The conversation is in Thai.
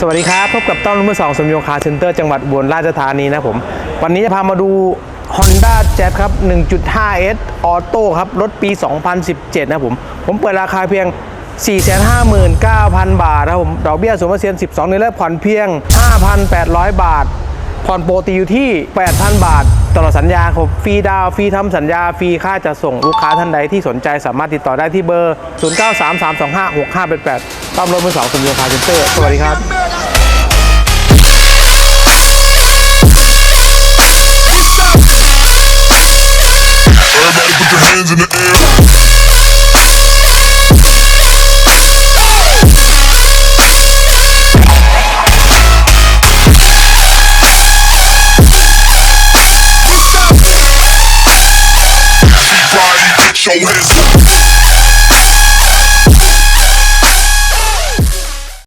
สวัสดีครับ พบกับต้อมรุ่มือสองสมโยงคาเซ็นเตอร์จังหวัดอุบลราชธานีนะผม วันนี้จะพามาดู Honda Jazz ครับ 1.5S ออโต้ครับ รถปี 2017 นะผม ผมเปิดราคาเพียง 459,000 บาทนะผมดอกเบี้ย0%เปอร์เซ็นต์12เดือนแรกผ่อนเพียง 5,800 บาท ผ่อนโปรตีอยู่ที่ 8,000 บาท ตลอดสัญญาครับฟรีดาวฟรีทำสัญญาฟรีค่าจะส่งลูกค้าท่านใดที่สนใจสามารถติดต่อได้ที่เบอร์ 0933256588ต้อมรถมือสองสมโยงคาเซ็นเตอร์สวัสดีครับ in the. Everybody get your hands